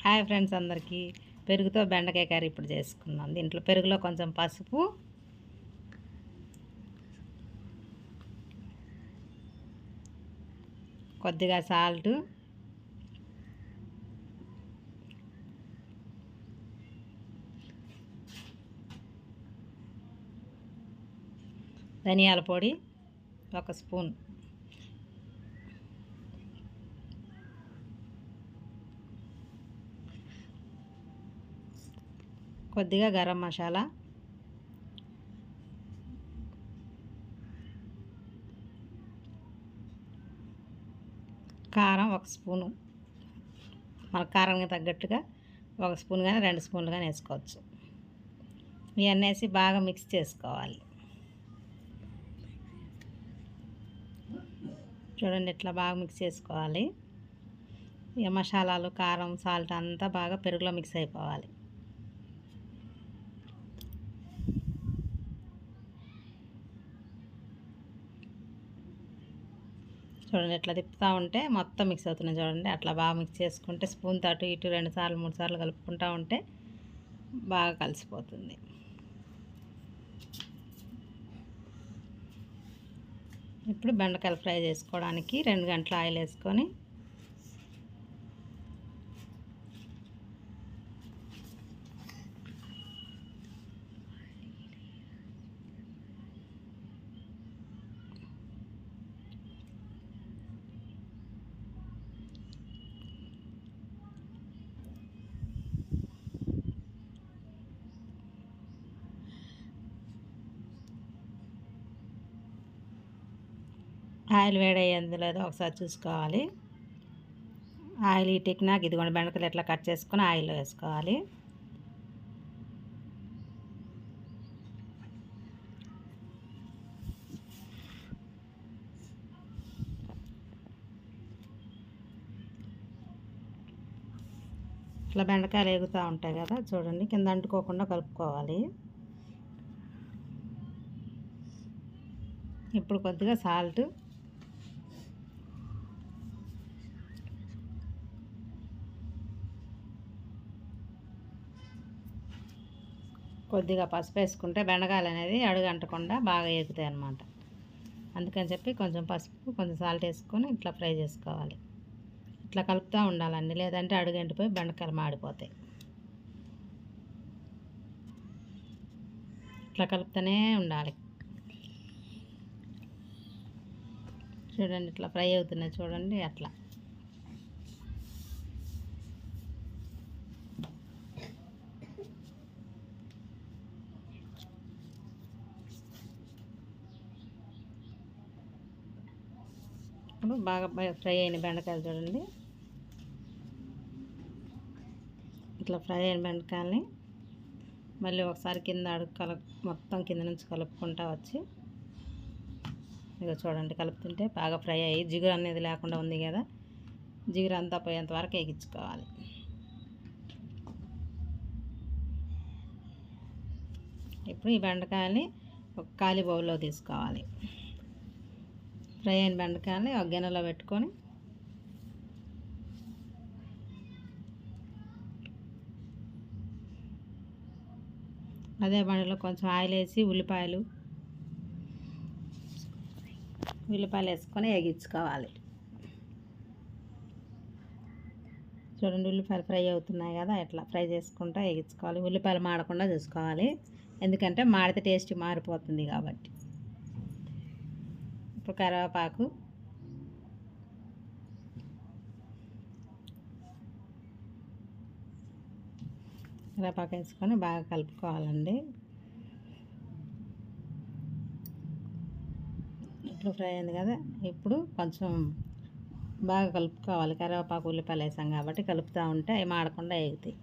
Hi friends అందరికీ. పెరుగుతో బెండకాయ కర్రీ ఇప్పుడు చేసుకున్నాం దీంట్లో పెరుగులో కొంచెం పసుపు కొద్దిగా సాల్ట్ ధనియాల పొడి ఒక స్పూన్ కొద్దిగా గరం మసాలా. కారం ఒక స్పూను. మన కారానికి తగ్గట్టుగా ఒక స్పూన్ కానీ రెండు స్పూన్లు కానీ వేసుకోవచ్చు. ఇవన్నీ వేసి బాగా మిక్స్ చేసుకోవాలి. చూడండి ఇట్లా బాగా మిక్స్ చేసుకోవాలి. ఇక మసాలాలు కారం సాల్ట్ అంతా బాగా పెరుగులో మిక్స్ అయిపోవాలి. చూడండి ఇట్లా తిప్పుతూ ఉంటే మొత్తం మిక్స్ అవుతున్నాయి చూడండి. అట్లా బాగా మిక్స్ చేసుకుంటే స్పూన్ అటు ఇటు రెండు సార్లు మూడు సార్లు కలుపుకుంటూ ఉంటే బాగా కలిసిపోతుంది. ఇప్పుడు బెండకాయలు ఫ్రై చేసుకోవడానికి రెండు గంటల ఆయిల్ వేసుకొని ఆయిల్ వేడయ్యేందు లేదో ఒకసారి చూసుకోవాలి. ఆయిల్ ఇటుకినాక ఇదిగోండి బెండకాయలు ఎట్లా కట్ చేసుకొని ఆయిల్లో వేసుకోవాలి. ఇట్లా బెండకాయలు ఎగుతూ ఉంటాయి కదా చూడండి కింద అంటుకోకుండా కలుపుకోవాలి. ఇప్పుడు కొద్దిగా సాల్ట్ కొద్దిగా పసుపు వేసుకుంటే బెండకాయలు అనేది అడుగంటకుండా బాగా ఎగుతాయి అన్నమాట. అందుకని చెప్పి కొంచెం పసుపు కొంచెం సాల్ట్ వేసుకొని ఇట్లా ఫ్రై చేసుకోవాలి. ఇట్లా కలుపుతూ ఉండాలండి. లేదంటే అడుగంటిపోయి బెండకాయలు మాడిపోతాయి. ఇట్లా కలుపుతూనే ఉండాలి. చూడండి ఇట్లా ఫ్రై అవుతున్నాయి చూడండి అట్లా. ఇప్పుడు బాగా ఫ్రై అయిన బెండకాయలు చూడండి. ఇట్లా ఫ్రై అయిన బెండకాయలని మళ్ళీ ఒకసారి కింద అడుగు కల మొత్తం కింద నుంచి కలుపుకుంటా వచ్చి ఇక చూడండి కలుపుతుంటే బాగా ఫ్రై అయ్యి జిగురు అనేది లేకుండా ఉంది కదా. జిగురు అంతా పోయేంత వరకు ఎగించుకోవాలి ఇప్పుడు ఈ బెండకాయని ఒక ఖాళీ బౌల్లో తీసుకోవాలి. ఫ్రై అయిన బెండకాయని ఒక గిన్నెలో పెట్టుకొని అదే బండిలో కొంచెం ఆయిల్ వేసి ఉల్లిపాయలు ఉల్లిపాయలు వేసుకొని ఎగించుకోవాలి చూడండి ఉల్లిపాయలు ఫ్రై అవుతున్నాయి కదా ఇట్లా ఫ్రై చేసుకుంటా ఎగించుకోవాలి ఉల్లిపాయలు మాడకుండా చూసుకోవాలి. ఎందుకంటే మాడితే టేస్ట్ మారిపోతుంది కాబట్టి. పసుపు కరివేపాకు. కరివేపాకు వేసుకొని బాగా కలుపుకోవాలండి. ఇప్పుడు ఫ్రై అయింది కదా ఇప్పుడు కొంచెం బాగా కలుపుకోవాలి. కరివేపాకు ఉల్లిపాయలు వేసాం కాబట్టి కలుపుతూ ఉంటే అవి మాడకుండా వేగుతాయి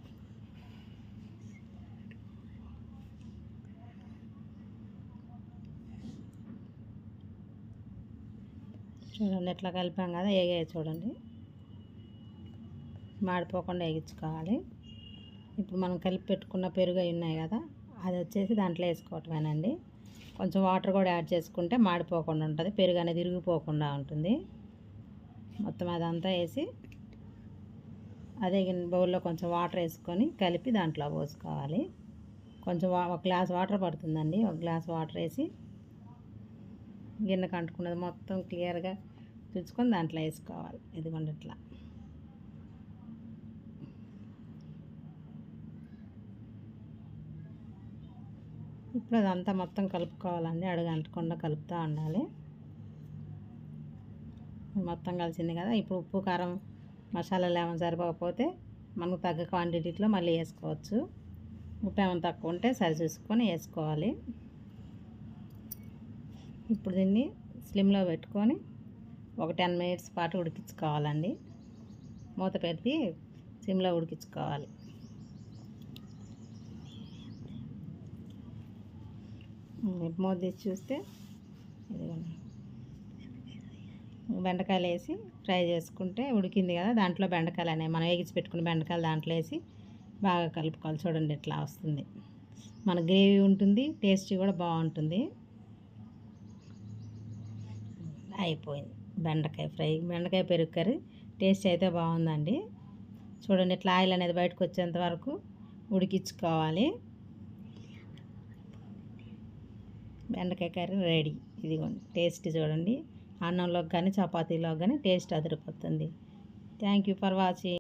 చూడండి ఎట్లా కలిపాం కదా ఏగే చూడండి. మాడిపోకుండా ఎగించుకోవాలి ఇప్పుడు మనం కలిపి పెట్టుకున్న పెరుగు అవి ఉన్నాయి కదా అది వచ్చేసి దాంట్లో వేసుకోవటమేనండి. కొంచెం వాటర్ కూడా యాడ్ చేసుకుంటే మాడిపోకుండా ఉంటుంది పెరుగు అనేది ఇరిగిపోకుండా ఉంటుంది. మొత్తం అదంతా వేసి అదే గిన్నె బౌల్లో కొంచెం వాటర్ వేసుకొని కలిపి దాంట్లో పోసుకోవాలి. కొంచెం ఒక గ్లాస్ వాటర్ పడుతుందండి ఒక గ్లాస్ వాటర్ వేసి గిన్నె కంటుకున్నది మొత్తం క్లియర్గా తుడుచుకొని దాంట్లో వేసుకోవాలి ఇదిగోండి ఇట్లా. ఇప్పుడు అదంతా మొత్తం కలుపుకోవాలండి అడుగంటకుండా కలుపుతూ ఉండాలి. మొత్తం కలిసింది కదా ఇప్పుడు ఉప్పు కారం మసాలాలు ఏమైనా సరిపోకపోతే మనకు తగ్గ క్వాంటిటీలో మళ్ళీ వేసుకోవచ్చు. ఉప్పు ఏమైనా తక్కువ ఉంటే సరి చూసుకొని వేసుకోవాలి. ఇప్పుడు దీన్ని స్లిమ్లో పెట్టుకొని ఒక టెన్ మినిట్స్ పాటు ఉడికించుకోవాలండి. మూత పెట్టి సిమ్లో ఉడికించుకోవాలి. మూత తీసి చూస్తే ఇదిగోండి. బెండకాయలు వేసి ఫ్రై చేసుకుంటే ఉడికింది కదా దాంట్లో బెండకాయలు అనేవి. మనం వేగించి పెట్టుకున్న బెండకాయలు దాంట్లో వేసి బాగా కలుపుకోవాలి. చూడండి ఇట్లా వస్తుంది. మన గ్రేవీ ఉంటుంది టేస్ట్ కూడా బాగుంటుంది. అయిపోయింది. బెండకాయ ఫ్రై. బెండకాయ పెరుగు కర్రీ టేస్ట్ అయితే బాగుందండి. చూడండి ఇట్లా ఆయిల్ అనేది బయటకు వచ్చేంత వరకు ఉడికించుకోవాలి. బెండకాయ కర్రీ రెడీ. ఇదిగోండి టేస్ట్ చూడండి. అన్నంలోకి కానీ చపాతీలోకి కానీ టేస్ట్ అదిరిపోతుంది. Thank you for watching.